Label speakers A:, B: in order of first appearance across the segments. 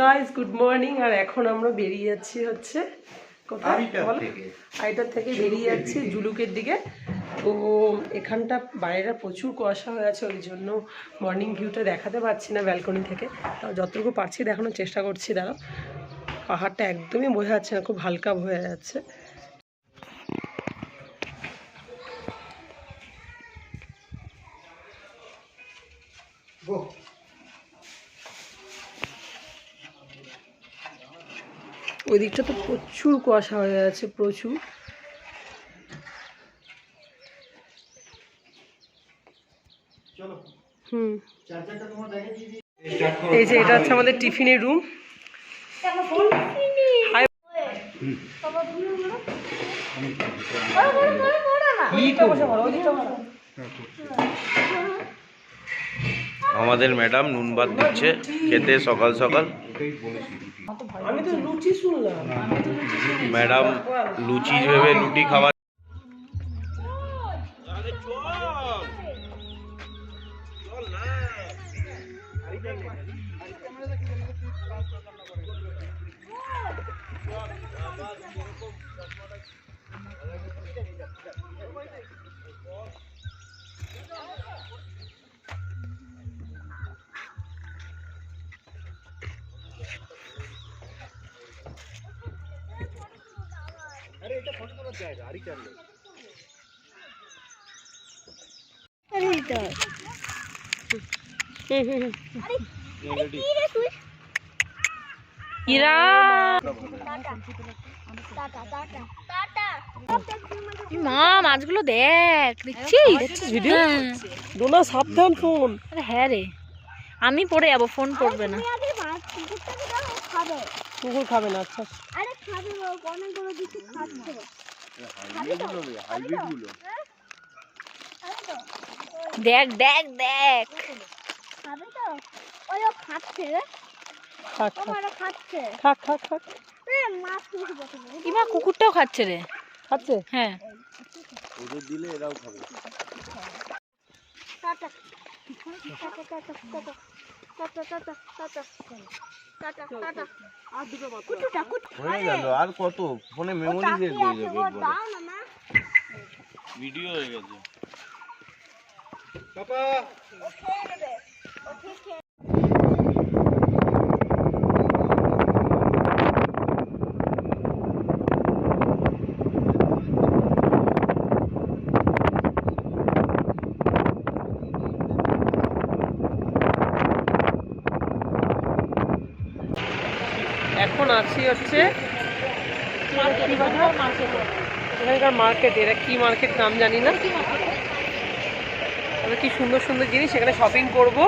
A: Guys good morning আর এখন আমরা বেরিয়ে যাচ্ছি হচ্ছে কোথায়?
B: আড়িটার থেকে।
A: বেরিয়ে যাচ্ছি জুলুকের দিকে। তো এখানটা বাইরেটা প্রচুর কুয়াশা হয়ে আছে ওই জন্য মর্নিং ভিউটা দেখাতে পারছি না ব্যালকনি থেকে। তাও যতটুকু পারছি দেখানোর চেষ্টা করছি দাঁড়াও। পাহাড়টা একদমই বোঝা যাচ্ছে না খুব হালকা হয়ে যাচ্ছে। ওই দিকটা তো প্রচুর কুয়াশা হয়ে আছে প্রচুর। হুম। এই যে এটা হচ্ছে আমাদের টিফিনের রুম। হাই।
C: আমাদের ম্যাডাম নুন ভাত দিচ্ছে খেতে সকাল সকাল। ম্যাডাম লুচি ভেবে লুটি লুচি খাবার
A: ইরা
D: মা মাছগুলো দেখ দেখছিস?
A: ভিডিও?
D: হ্যাঁ।
A: ডোনা সাবধান ফোন।
D: হ্যাঁ রে আমি পড়ে যাব ফোন পড়বে না।
A: কুকুর খাবে না আচ্ছা।
E: আরে খাবে অনেকগুলো কিছু খাচ্ছে।
D: দেখ দেখ দেখ। ইমা কুকুরটাও খাচ্ছে রে।
A: খাচ্ছে?
D: হ্যাঁ।
C: দিলে এরাও খাবে।
E: আর
C: কত ফোনে মেমোরি দিয়ে দিয়ে যাবে ভিডিও হয়ে গেছে
A: মার্কেট এটা কি মার্কেট নাম জানি না। তবে কি সুন্দর সুন্দর জিনিস এখানে শপিং করব।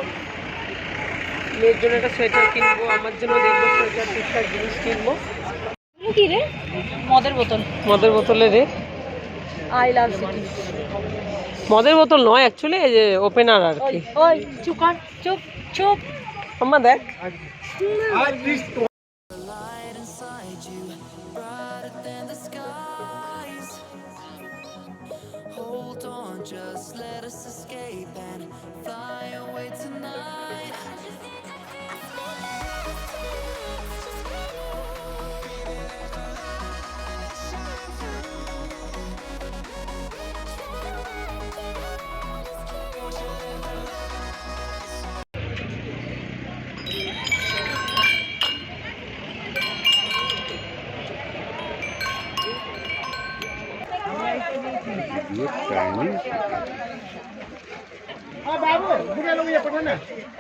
A: মেয়ের জন্য একটা সোয়েটার কিনবো আমার জন্য দেখব সোয়েটার টুকটাক জিনিস কিনবো।
D: কি রে? মদের বোতল।
A: মদের বোতলে রে।
D: আই লাভ সিটি
A: মদের বোতল নয় অ্যাকচুয়ালি এই যে ওপেনার আর কি।
D: ওই চুপ কর চুপ চুপ।
A: আমার দেখ।
B: বাবু ঘুরে লোক না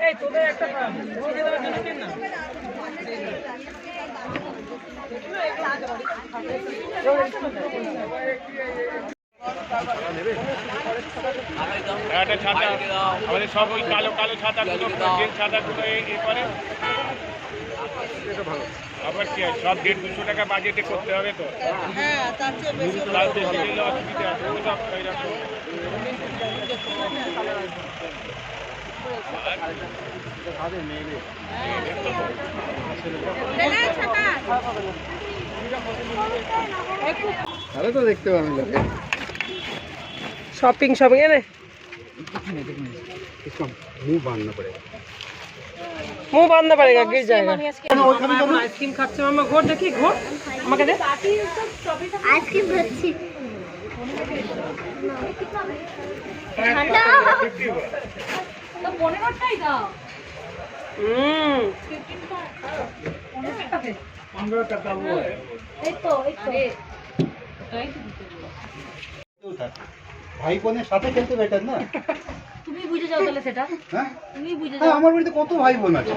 A: এই তোদের একটা দেওয়ার জন্য কিন না?
F: একটা ছাতা আমাদের সব ওই কালো কালো ছাতাগুলো যে ছাতাগুলো এ করে। আবার কি সব দেড় দুশো টাকা বাজেটে করতে হবে তো। তার বেশি অসুবিধা আছে
A: শপিং শপিং এনে।
B: মুখ বান্ধ পড়ে
A: মুখ বান্ধ পড়ে
B: গা গির
A: আইসক্রিম খাচ্ছে মামা ঘোর দেখি ঘোর। আমাকে দে।
E: আইসক্রিম খাচ্ছি।
B: ভাই বোনের সাথে খেলতে বেটার না?
D: তুমি বুঝে যাও তাহলে সেটা।
B: হ্যাঁ?
D: তুমি বুঝে
B: হ্যাঁ, আমার বাড়িতে কত ভাই বোন আছে?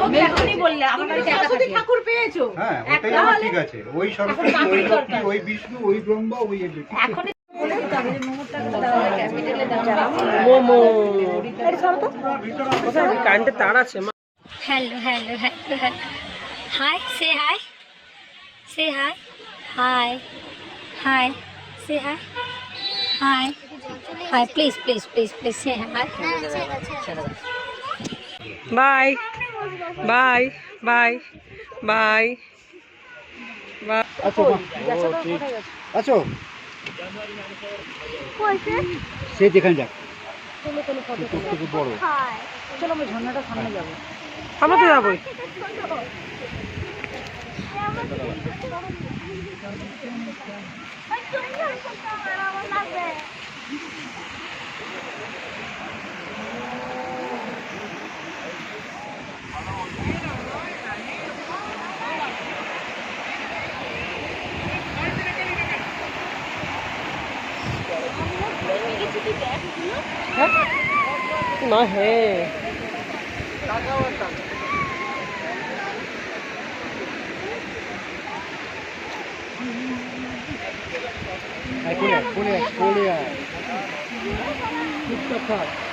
D: তুমি এখনই বললে আমার বাড়িতে একা থাকি ঠাকুর পেয়েছ?
B: হ্যাঁ ওটাই আমার ঠিক আছে। ওই সরস্বতী ওই লক্ষ্মী ওই বিষ্ণু ওই ব্রহ্মা ওই এ
D: এখনই
E: hello hello hello hello. Hi say hi. Say hi. Hi. Hi say hi. Hi. Hi please please please please say hi
A: bye bye bye bye bye.
B: আচ্ছা মা। ও, ঠিক। আচ্ছা সে যেখানে যাক। তোর থেকে
A: আমরা তো যাবোই। হ্যাঁ
B: আয়, কোলে কোনে কোলে আয়, কোলে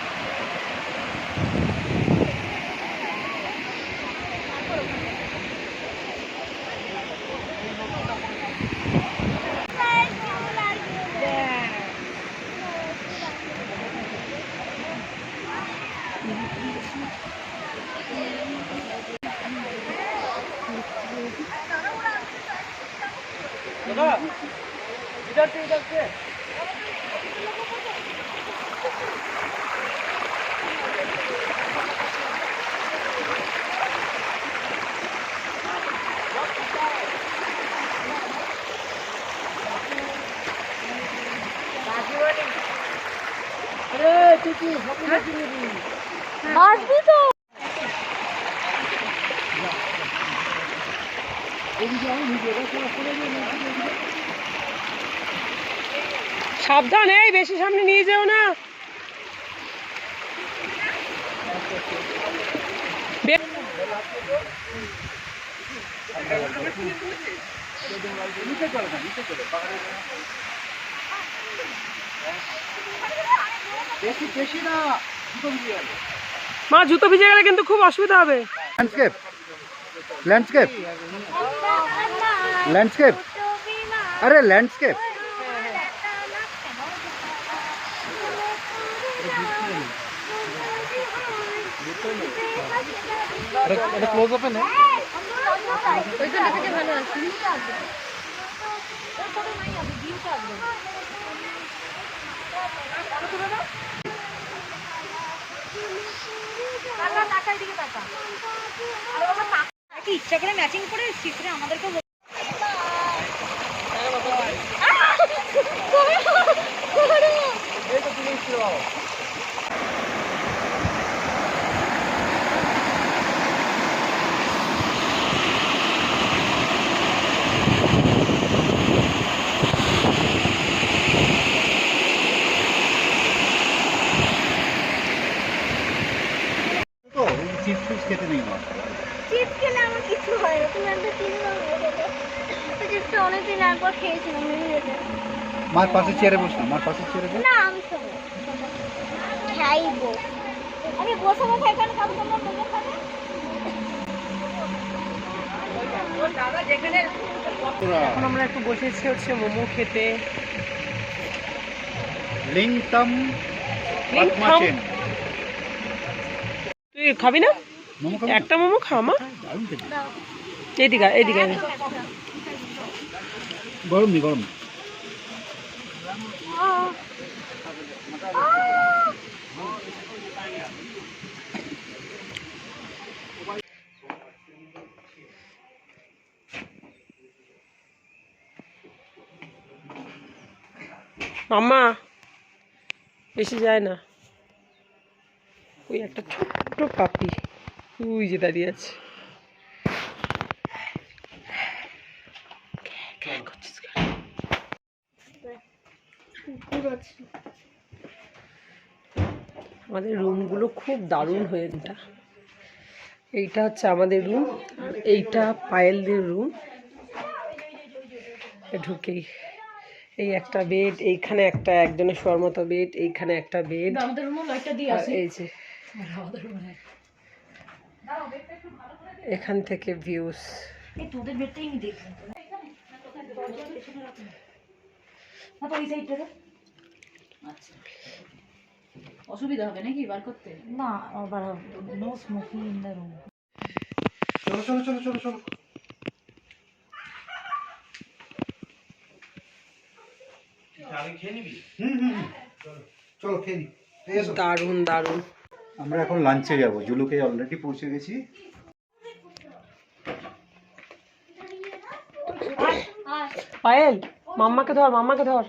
E: আসবি তো।
A: সাবধান এই বেশি সামনে নিয়ে যেও না।
B: বেশি বেশি না।
A: মা জুতো ভিজে গেলে কিন্তু খুব অসুবিধা হবে।
B: ল্যান্ডস্কেপ ল্যান্ডস্কেপ ল্যান্ডস্কেপ আরে ল্যান্ডস্কেপ এটা ক্লোজ আপে না।
D: কি ইচ্ছা করে ম্যাচিং করে এসেছিস রে আমাদেরকে
B: তো চিপস ফিপস খেতে নেই না
E: চিপস খেলে আমার কিছু হয় না তুমি একটা চিপস চিপসটা অনেকদিন একবার খেয়েছিলাম ভেঙে যেতে
B: মার পাশে চেয়ারে বস না মার পাশে চেয়ারে বস
E: না আমি খাব। খাইবো। আমি বসে না খাই কেন খাব তোমার মোমো খাবে?
A: এখন আমরা একটু বসেছি হচ্ছে মোমো খেতে।
B: লিংতাম।
A: তুই খাবি না? একটা মোমো খা মা। এদিকে এদিকে।
B: গরম নি, গরম
A: মামা বেশি যায় না। ওই একটা ছোট্ট পাপি। তুই যে দাঁড়িয়ে আছে। আমাদের রুমগুলো খুব দারুণ হয়ে এটা এইটা হচ্ছে আমাদের রুম আর এইটা পায়েলদের রুম। ঢুকেই। এই একটা বেড এইখানে একটা একজনের শোয়ার মতো বেড এইখানে একটা বেড। এই যে এখান থেকে ভিউস।
E: তোদের বেডটাই এই সাইডটা আচ্ছা। অসুবিধা হবে নাকি বার করতে? না আবার no smoking in the room
B: চলো চলো চলো চলো চলো। হুম হুম হুম। চলো খেয়ে নিই
A: দারুণ দারুণ।
B: আমরা এখন লাঞ্চে যাব। জুলুকে অলরেডি পৌঁছে গেছি।
A: পায়েল মাম্মাকে ধর মাম্মাকে ধর।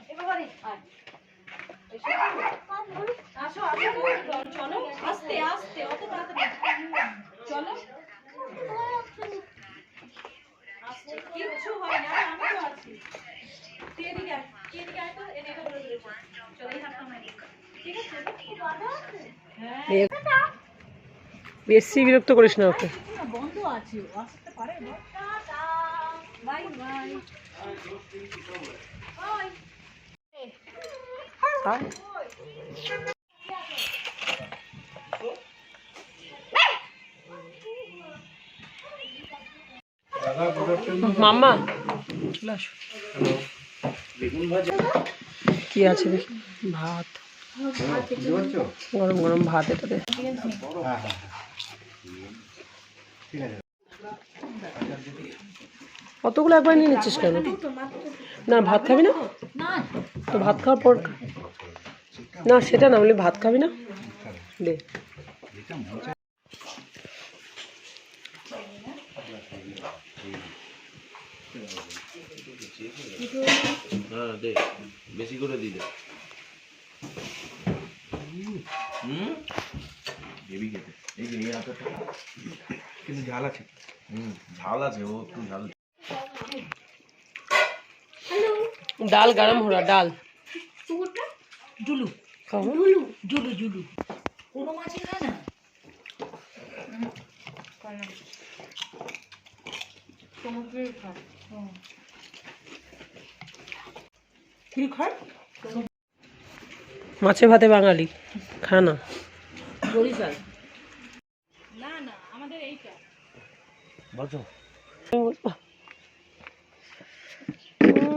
A: বেশি বিরক্ত করিস না ওকে।
E: বন্ধ আছে আসতে পারে
A: মাম্মা চলে আসো কি আছে দেখি? ভাত। গরম গরম ভাত এটাতে
B: হ্যাঁ হ্যাঁ হ্যাঁ। ঠিক আছে।
A: কতগুলো একবার নিয়ে নিচ্ছিস কেন? না ভাত খাবি না? তো ভাত খাওয়ার পর না সেটা না বলি ভাত খাবি না? দে।
C: হ্যাঁ দে বেশি করে কিন্তু ঝাল আছে। হুম ঝাল আছে ও একটু ঝাল
A: ডাল গরম हो रहा ডাল
E: জুলু
A: খাও
E: জুলু জুলু জুলু কোনো মাছই খায় না
A: কি খায় মাছে ভাতে বাঙালি খানা বরিশাল
C: বলছো
A: উফ,
G: light inside you,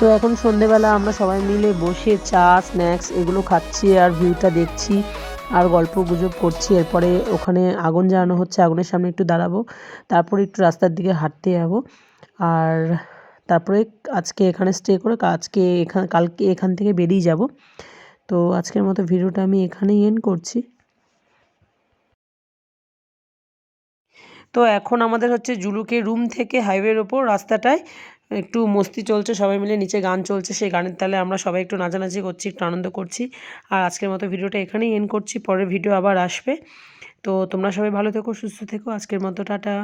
A: তো এখন সন্ধেবেলা আমরা সবাই মিলে বসে চা স্ন্যাক্স এগুলো খাচ্ছি আর ভিউটা দেখছি আর গল্প গুজব করছি। এরপরে ওখানে আগুন জ্বালানো হচ্ছে, আগুনের সামনে একটু দাঁড়াবো, তারপরে একটু রাস্তার দিকে হাঁটতে যাব। আর তারপরে আজকে এখানে স্টে করে আজকে এখান কালকে এখান থেকে বেরিয়ে যাব। তো আজকের মতো ভিডিওটা আমি এখানেই এন্ড করছি। তো এখন আমাদের হচ্ছে জুলুকে রুম থেকে হাইওয়ের ওপর রাস্তাটায় একটু মস্তি চলছে, সবাই মিলে নিচে গান চলছে, সেই গানের তালে আমরা সবাই একটু নাচানাচি করছি, একটু আনন্দ করছি। আর আজকের মতো ভিডিওটা এখানেই এন্ড করছি, পরের ভিডিও আবার আসবে। তো তোমরা সবাই ভালো থেকো, সুস্থ থেকো, আজকের মতো টাটা।